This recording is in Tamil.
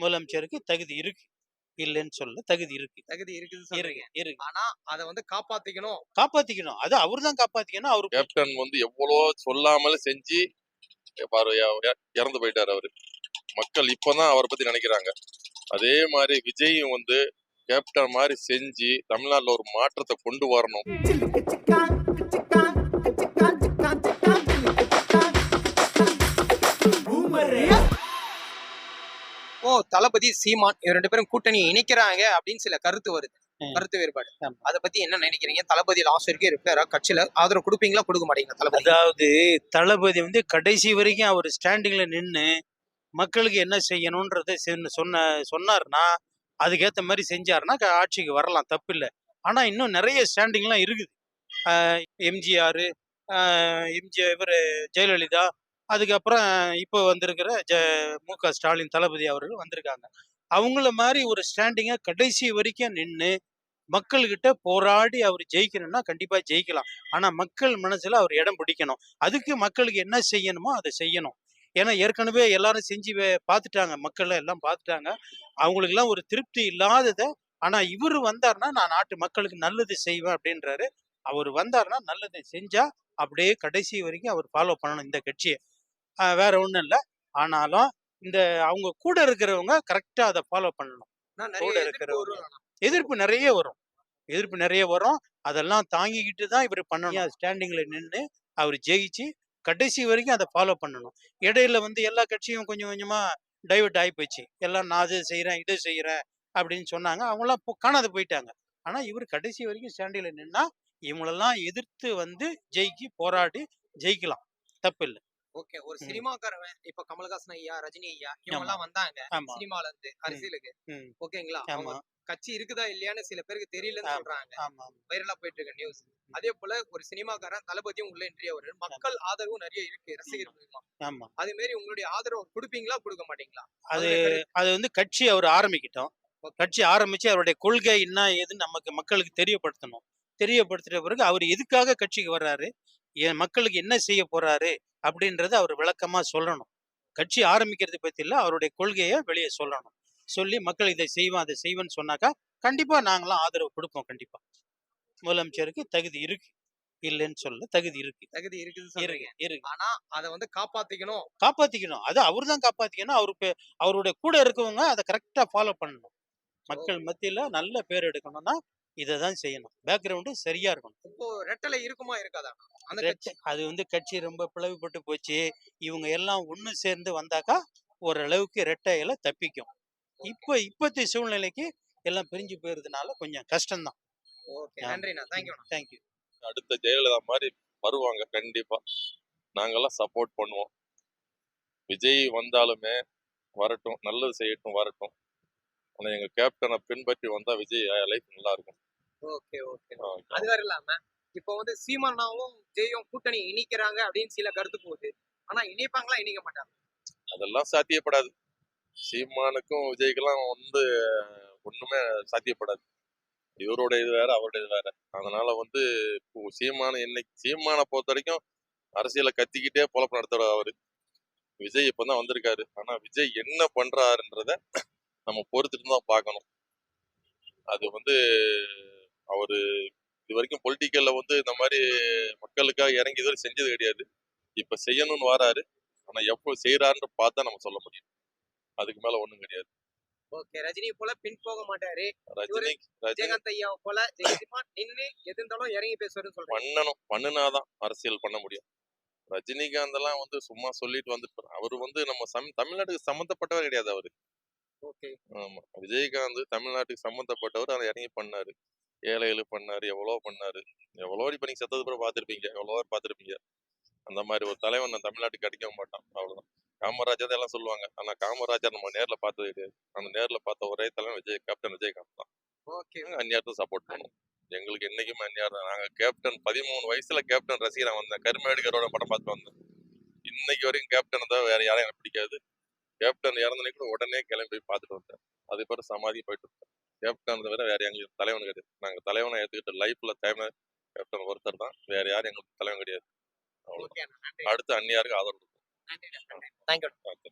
முதலமைச்சருக்கு தகுதி இருக்கு. இல்லைன்னு சொல்ல தகுதி இருக்கு. தகுதி இருக்குது இருக்கு சொல்றீங்க. இருக்கு ஆனா அத வந்து காப்பாத்திக்கணும். காப்பாத்திக்கணும். அது அவர் தான் காப்பாத்திக்கணும். அவரு கேப்டன் வந்து எவ்வளோ சொல்லாமல செஞ்சு இறந்து போயிட்டாரு அவரு. மக்கள் இப்பதான் அவரை பத்தி நினைக்கிறாங்க. அதே மாதிரி விஜயும் வந்து கேப்டன் மாதிரி செஞ்சு தமிழ்நாட்டுல ஒரு மாற்றத்தை கொண்டு வரணும். ஓ தளபதி சீமான் இவர் ரெண்டு பேரும் கூட்டணி இணைக்கிறாங்க அப்படின்னு சில கருத்து வருது. கருத்து வேறுபாடு. அத பத்தி என்ன நினைக்கிறீங்க? தளபதி லாஸ்ட் வரைக்கும் இருப்பாரா கட்சியில ஆதரவு கொடுப்பீங்களா? கொடுக்க மாட்டீங்களா தளபதி? அதாவது தளபதி வந்து கடைசி வரைக்கும் அவர் ஸ்டாண்டிங்ல நின்று மக்களுக்கு என்ன செய்யணுன்றத சென்ன- சொன்ன சொன்னார்னா அதுக்கேற்ற மாதிரி செஞ்சாருன்னா ஆட்சிக்கு வரலாம். தப்பில்லை. ஆனா இன்னும் நிறைய ஸ்டாண்டிங்லாம் இருக்குது. எம்ஜிஆர் எம்ஜிஆர் இவர் ஜெயலலிதா அதுக்கப்புறம் இப்போ வந்திருக்கிற ஜ மு க ஸ்டாலின் தளபதி அவர்கள் வந்திருக்காங்க. அவங்கள மாதிரி ஒரு ஸ்டாண்டிங்கை கடைசி வரைக்கும் நின்று மக்கள்கிட்ட போராடி அவர் ஜெயிக்கணும்னா கண்டிப்பா ஜெயிக்கலாம். ஆனா மக்கள் மனசுல அவர் இடம் பிடிக்கணும். அதுக்கு மக்களுக்கு என்ன செய்யணுமோ அதை செய்யணும். ஏன்னா ஏற்கனவே எல்லாரும் செஞ்சு பார்த்துட்டாங்க. மக்கள் எல்லாம் பார்த்துட்டாங்க. அவங்களுக்கெல்லாம் ஒரு திருப்தி இல்லாததை ஆனா இவர் வந்தாருன்னா நான் நாட்டு மக்களுக்கு நல்லது செய்வேன் அப்படின்றாரு. அவர் வந்தாருன்னா நல்லதை செஞ்சால் அப்படியே கடைசி வரைக்கும் அவர் ஃபாலோ பண்ணணும் இந்த கட்சியை. வேற ஒண்ணும் இல்லை. ஆனாலும் இந்த அவங்க கூட இருக்கிறவங்க கரெக்டா அதை ஃபாலோ பண்ணணும். கூட இருக்கிறவங்க. எதிர்ப்பு நிறைய வரும். எதிர்ப்பு நிறைய வரும். அதெல்லாம் தாங்கிக்கிட்டு தான் இவர் பண்ணணும். ஸ்டாண்டிங்ல நின்று அவர் ஜெயிச்சு கடைசி வரைக்கும் அதை ஃபாலோ பண்ணணும். இடையில வந்து எல்லா கட்சியும் கொஞ்சம் கொஞ்சமா டைவர்ட் ஆகி போச்சு. எல்லாம் நான் அது செய்கிறேன் இது செய்கிறேன் அப்படின்னு சொன்னாங்க. அவங்களாம் காணாது போயிட்டாங்க. ஆனா இவர் கடைசி வரைக்கும் ஸ்டாண்டிங்ல நின்னா இவங்களெல்லாம் எதிர்த்து வந்து ஜெயிக்கி போராடி ஜெயிக்கலாம். தப்பு இல்லை. ஓகே. ஒரு. சினிமாக்காரவன் இப்ப கமலஹாசன் ஐயா ரஜினி ஐயா இவங்க எல்லாம் வந்தாங்க சினிமால இருந்து அரசியலுக்கு. ஓகேங்களா? அவங்க கட்சி இருக்குதா இல்லையான்னு சில பேருக்கு தெரியலன்னு. சொல்றாங்க. வைரலா போயிட்டு இருக்க நியூஸ் அதே போல ஒரு சினிமாக்காரன் தளபதியும் உள்ள இன்றைய மக்கள் ஆதரவும் நிறைய இருக்கு ரசிகர் மூலியமா. அதே மாதிரி உங்களுடைய ஆதரவு கொடுப்பீங்களா கொடுக்க மாட்டீங்களா? அது அது வந்து கட்சி அவர் ஆரம்பிக்கிட்டோம். கட்சி ஆரம்பிச்சு அவருடைய கொள்கை என்ன ஏதுன்னு நமக்கு மக்களுக்கு தெரியப்படுத்தணும். தெரியப்படுத்திட்ட பிறகு அவர் எதுக்காக கட்சிக்கு வர்றாரு? மக்களுக்கு என்ன செய்ய போறாரு? அப்படின்றத அவர் விளக்கமா சொல்லணும். கட்சி ஆரம்பிக்கிறது பத்தி இல்ல அவருடைய கொள்கையை வெளியே சொல்லணும். சொல்லி மக்கள் இதை செய்வேன் அதை செய்வேன்னு சொன்னாக்கா கண்டிப்பா நாங்களாம் ஆதரவு கொடுப்போம் கண்டிப்பா. முதலமைச்சருக்கு தகுதி இருக்கு. இல்லைன்னு சொல்ல தகுதி இருக்கு. தகுதி இருக்குன்னு சொல்றீங்க. இருக்கு இருக்கு. ஆனா அத வந்து காப்பாத்திக்கணும். காப்பாத்திக்கணும். அது அவர் தான் காப்பாத்திக்கணும். அவருக்கு அவருடைய கூட இருக்கவங்க அதை கரெக்டா ஃபாலோ பண்ணணும். மக்கள் மத்தியில நல்ல பேர் எடுக்கணும்னா இதை தான் செய்யணும். பேக்ரவுண்டு சரியா இருக்கணும். இப்போ ரெட்டலை இருக்குமா இருக்காதா? அந்த கட்சி. அது வந்து கட்சி ரொம்ப பிளவுபட்டு போச்சு. இவங்க எல்லாம் ஒண்ணு சேர்ந்து வந்தாக்கா ஓரளவுக்கு ரெட்டையில தப்பிக்கும். இப்போ இப்போதைய சூழ்நிலைக்கு எல்லாம் பிரிஞ்சு போயிருந்தனால கொஞ்சம் கஷ்டம்தான். ஓகே. நன்றிண்ணா. தேங்க்யூ தேங்க்யூ அடுத்த ஜெயலலிதா மாதிரி வருவாங்க கண்டிப்பா. நாங்கெல்லாம் சப்போர்ட் பண்ணுவோம். விஜய் வந்தாலுமே வரட்டும். நல்லது செய்யட்டும் வரட்டும். ஆனா எங்க கேப்டனை பின்பற்றி வந்தா விஜய் லைஃப் நல்லா இருக்கும். Okay okay. அது வேற இல்லாம இப்போ வந்து சீமானாவும் ஜெயும் கூட்டணி இணைக்கிறாங்க அப்படின்னு சில கருத்து போகுது. ஆனா இணைப்பாங்களா இணைக்க மாட்டாங்க அதெல்லாம் சாத்தியப்படாது. சீமானுக்கும் விஜய்க்கெல்லாம் வந்து ஒண்ணுமே சாத்தியப்படாது. இவரோட இது வேற அவரோட இது வேற. அதனால வந்து இப்போ சீமான என்னைக்கு சீமானை பொறுத்த வரைக்கும் அரசியலை கத்திக்கிட்டே பொழப்பு நடத்துற அவரு. விஜய் இப்பதான் வந்திருக்காரு. ஆனா விஜய் என்ன பண்றாருன்றத நம்ம பொறுத்துட்டு தான் பார்க்கணும். அது வந்து அவரு இது வரைக்கும் பொலிட்டிக்கல்ல வந்து இந்த மாதிரி மக்களுக்காக இறங்கி இதுவரை செஞ்சது கிடையாது. இப்ப செய்யணும்னு வராரு. ஆனா எப்போ செய்யறாருன்னு பார்த்தா நம்ம சொல்ல முடியும். அதுக்கு மேல ஒண்ணும் கிடையாது. ஓகே ரஜினி போல பின் போக மாட்டாரு. ரஜினி ரஜினி. விஜயகாந்த் ஐயா போல நின்னு எது இருந்தாலும் இறங்கி பேசுவாருன்னு சொல்றேன் பண்ணணும். பண்ணுனாதான் அரசியல் பண்ண முடியும். ரஜினிகாந்த் எல்லாம் வந்து சும்மா சொல்லிட்டு வந்துட்டு அவர் வந்து நம்ம சம் தமிழ்நாட்டுக்கு சம்மந்தப்பட்டவர் கிடையாது அவரு. ஓகே. ஆமா. விஜயகாந்த் தமிழ்நாட்டுக்கு சம்மந்தப்பட்டவர் அதை இறங்கி பண்ணாரு. ஏழைகளுக்கு பண்ணாரு எவ்வளோ பண்ணாரு. எவ்வளோ இப்ப நீங்க செத்தது பிறகு பார்த்துருப்பீங்க. எவ்வளோ பார்த்துருப்பீங்க. அந்த மாதிரி ஒரு தலைவன் நம்ம தமிழ்நாட்டுக்கு கிடைக்க மாட்டான். அவ்வளவுதான். காமராஜர் எல்லாம் சொல்லுவாங்க. ஆனா காமராஜர் நம்ம நேர்ல பார்த்தது கிடையாது. அந்த நேர்ல பார்த்த ஒரே தலைவன் விஜய் கேப்டன் விஜயகாந்த் தான். ஓகே. அந்நியாரத்தை சப்போர்ட் பண்ணுவோம் எங்களுக்கு என்னைக்குமே அந்நியாரம் தான். நாங்க கேப்டன் பதிமூணு வயசுல கேப்டன் ரசிகரா வந்தேன். கருமேடுகரோட படம் பார்த்து வந்தேன். இன்னைக்கு வரைக்கும் கேப்டன் தான் வேற யாரையும் எனக்கு பிடிக்காது. கேப்டன் இறந்தனே கூட உடனே கிளம்பி போய் பார்த்துட்டு வந்தேன் அது பிறகு சமாதி போயிட்டு வந்தேன் கேப்டன் தவிர வேற எங்களுக்கு தலைவன் கிடையாது. நாங்க தலைவனை ஏத்துக்கிட்ட லைஃப்ல தலைவன் கேப்டன் ஒருத்தர் தான். வேற யாரும் எங்களுக்கு தலைவன் கிடையாது. நன்றி. அடுத்து அந்நியாருக்கு ஆதரவு நன்றி தேங்க்யூ